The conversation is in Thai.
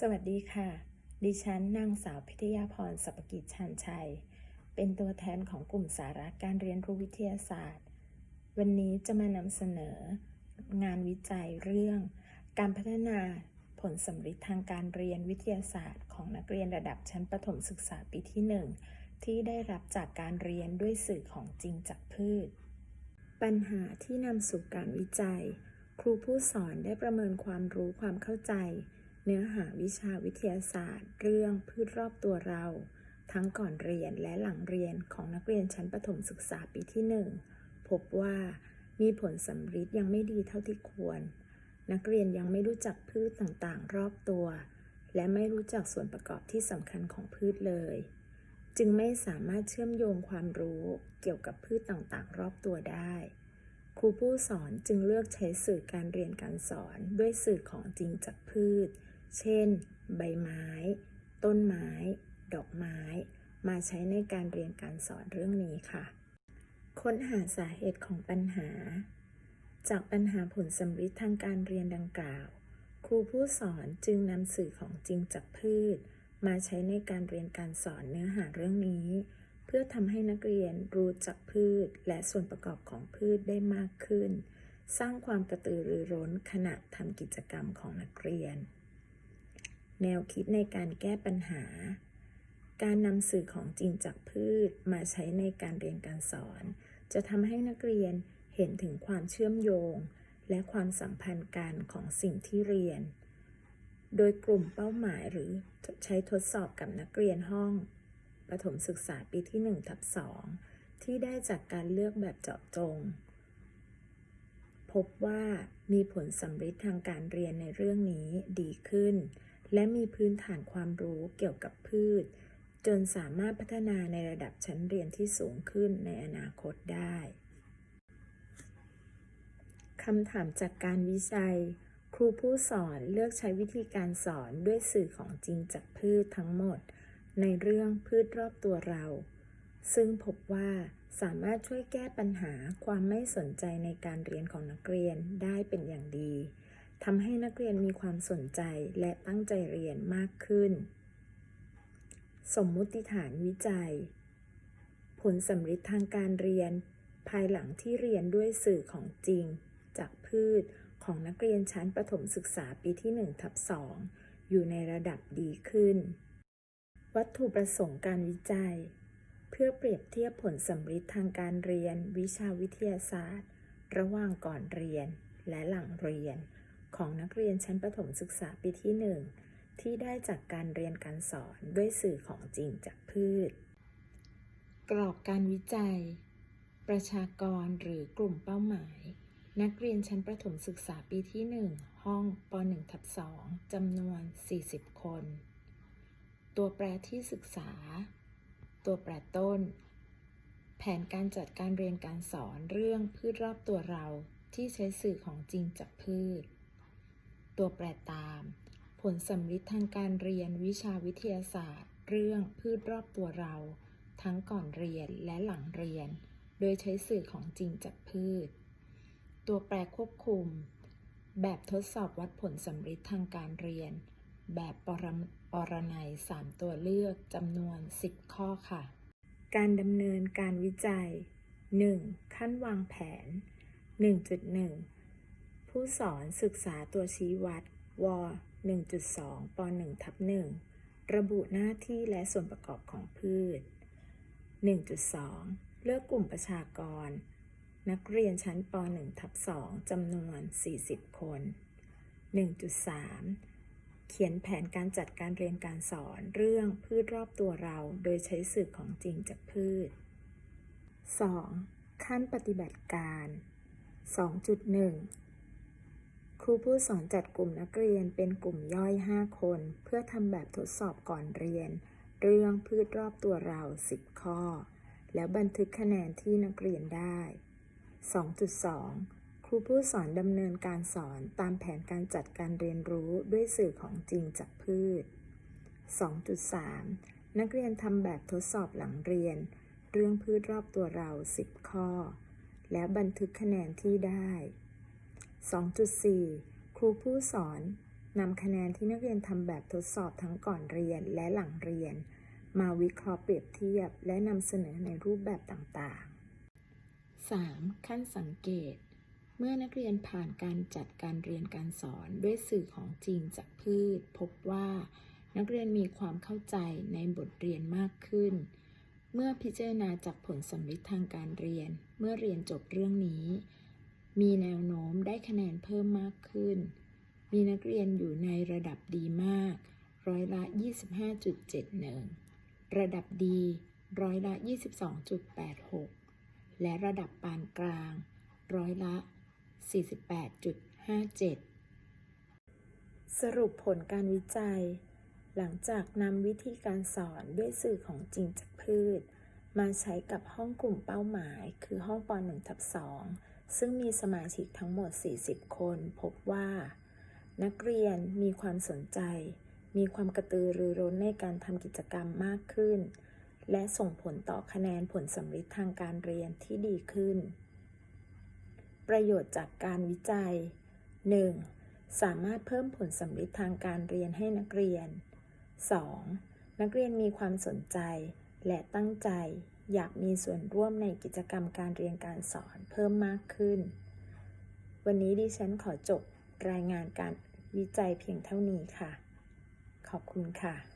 สวัสดีค่ะ ดิฉันนางสาวพิทยาพรสัพกิจชันชัย เป็นตัวแทนของกลุ่มสาระการเรียนรู้วิทยาศาสตร์ วันนี้จะมานำเสนอ งานวิจัยเรื่อง การพัฒนาผลสำฤทธิ์ทางการเรียนวิทยาศาสตร์ ของนักเรียนระดับชั้นประถมศึกษาปีที่ 1 ที่ได้รับจากการเรียนด้วยสื่อของจริงจากพืช ปัญหาที่นำสู่การวิจัย ครูผู้สอนได้ประเมินความรู้ความเข้าใจ เนื้อหาวิชาวิทยาศาสตร์ เรื่องพืชรอบตัวเรา ทั้งก่อนเรียนและหลังเรียนของนักเรียนชั้นประถมศึกษาปีที่ 1 พบว่ามีผลสำฤทธิ์ยังไม่ดีเท่าที่ควร นักเรียนยังไม่รู้จักพืชต่างๆ รอบตัว และไม่รู้จักส่วนประกอบที่สำคัญของพืชเลย จึงไม่สามารถเชื่อมโยงความรู้เกี่ยวกับพืชต่างๆ รอบตัวได้ครูผู้สอนจึงเลือกใช้สื่อการเรียนการสอนด้วยสื่อของจริงจากพืช เช่น ใบไม้ ต้นไม้ ดอกไม้ มาใช้ในการเรียนการสอนเรื่องนี้ค่ะ ค้นหาสาเหตุของปัญหา จากปัญหาผลสำฤทธิ์ทางการเรียนดังกล่าว ครูผู้สอนจึงนำสื่อของจริงจากพืช มาใช้ในการเรียนการสอนเนื้อหาเรื่องนี้ เพื่อทำให้นักเรียนรู้จักพืช และส่วนประกอบของพืชได้มากขึ้นสร้างความกระตือรือร้นขณะทำกิจกรรมของนักเรียน แนวคิดในการแก้ปัญหา การนำสื่อของจริงจากพืชมาใช้ในการเรียนการสอน จะทำให้นักเรียนเห็นถึงความเชื่อมโยง และความสัมพันธ์กันของสิ่งที่เรียน โดยกลุ่มเป้าหมายหรือใช้ทดสอบกับนักเรียนห้องประถมศึกษาปีที่1ทับ2ที่ได้จากการเลือกแบบเจาะจง พบว่ามีผลสำฤทธิ์ทางการเรียนในเรื่องนี้ดีขึ้น และมีพื้นฐานความรู้เกี่ยวกับพืช จนสามารถพัฒนาในระดับชั้นเรียนที่สูงขึ้นในอนาคตได้คำถามจากการวิจัย ครูผู้สอนเลือกใช้วิธีการสอนด้วยสื่อของจริงจากพืชทั้งหมด ในเรื่องพืชรอบตัวเรา ซึ่งพบว่าสามารถช่วยแก้ปัญหาความไม่สนใจในการเรียนของนักเรียนได้เป็นอย่างดี ทำให้นักเรียนมีความสนใจและตั้งใจเรียนมากขึ้น สมมุติฐานวิจัย ผลสำฤทธิ์ทางการเรียน ภายหลังที่เรียนด้วยสื่อของจริง จากพืชของนักเรียนชั้นประถมศึกษาปีที่1ทับ2อยู่ในระดับดีขึ้น วัตถุประสงค์การวิจัย เพื่อเปรียบเทียบผลสำฤทธิ์ทางการเรียน วิชาวิทยาศาสตร์ ระหว่างก่อนเรียนและหลังเรียน ของนักเรียนชั้นประถมศึกษาปีที่ 1 ที่ได้จากการเรียนการสอนด้วยสื่อของจริงจากพืช กรอบการวิจัย ประชากรหรือกลุ่มเป้าหมาย นักเรียนชั้นประถมศึกษาปีที่ 1 ห้องป .1 ทับ2จำนวน 40 คน ตัวแปรที่ศึกษา ตัวแปรต้น แผนการจัดการเรียนการสอนเรื่องพืชรอบตัวเราที่ใช้สื่อของจริงจากพืช ตัวแปรตาม ผลสำฤทธิ์ทางการเรียนวิชาวิทยาศาสตร์ เรื่องพืชรอบตัวเรา ทั้งก่อนเรียนและหลังเรียน โดยใช้สื่อของจริงจากพืช ตัวแปรควบคุม แบบทดสอบวัดผลสำฤทธิ์ทางการเรียน แบบปรปรนัย3ตัวเลือกจำนวน 10 ข้อค่ะ การดำเนินการวิจัย 1. ขั้นวางแผน 1.1 ผู้สอนศึกษาตัวชี้วัด ว 1.2 ป 1 ทับ 1 ระบุหน้าที่และส่วนประกอบของพืช 1.2 เลือกกลุ่มประชากร นักเรียนชั้นป .1 ทับ 2 จำนวน 40 คน 1.3 เขียนแผนการจัดการเรียนการสอนเรื่องพืชรอบตัวเราโดยใช้สื่อของจริงจากพืช 2. ขั้นปฏิบัติการ 2.1 ครูผู้สอนจัดกลุ่มนักเรียนเป็นกลุ่มย่อย 5 คน เพื่อทำแบบทดสอบก่อนเรียน เรื่องพืชรอบตัวเรา 10 ข้อ แล้วบันทึกคะแนนที่นักเรียนได้ 2.2 ครูผู้สอนดำเนินการสอนตามแผนการจัดการเรียนรู้ด้วยสื่อของจริงจากพืช 2.3 นักเรียนทำแบบทดสอบหลังเรียน เรื่องพืชรอบตัวเรา 10 ข้อ และบันทึกคะแนนที่ได้ 2.4 ครูผู้สอนนำคะแนนที่นักเรียนทำแบบทดสอบทั้งก่อนเรียนและหลังเรียน มาวิเคราะห์เปรียบเทียบและนำเสนอในรูปแบบต่างๆ 3. ขั้นสังเกต เมื่อนักเรียนผ่านการจัดการเรียนการสอนด้วยสื่อของจริงจากพืช พบว่านักเรียนมีความเข้าใจในบทเรียนมากขึ้น เมื่อพิจารณาจากผลสำลิดทางการเรียน เมื่อเรียนจบเรื่องนี้ มีแนวโน้มได้คะแนนเพิ่มมากขึ้น มีนักเรียนอยู่ในระดับดีมาก ร้อยละ 25.71 ระดับดี ร้อยละ 22.86 และระดับปานกลาง ร้อยละ 48.57 สรุปผลการวิจัย หลังจากนำวิธีการสอนด้วยสื่อของจริงจากพืช มาใช้กับห้องกลุ่มเป้าหมาย คือห้องป .1 ทับ2 ซึ่งมีสมาชิกทั้งหมด 40 คน พบว่า นักเรียนมีความสนใจ มีความกระตือรือร้นในการทำกิจกรรมมากขึ้น และส่งผลต่อคะแนนผลสำลิดทางการเรียนที่ดีขึ้น ประโยชน์จากการวิจัย 1. สามารถเพิ่มผลสำลิดทางการเรียนให้นักเรียน 2. นักเรียนมีความสนใจและตั้งใจ อยากมีส่วนร่วมในกิจกรรมการเรียนการสอนเพิ่มมากขึ้น วันนี้ดิฉันขอจบรายงานการวิจัยเพียงเท่านี้ค่ะ ขอบคุณค่ะ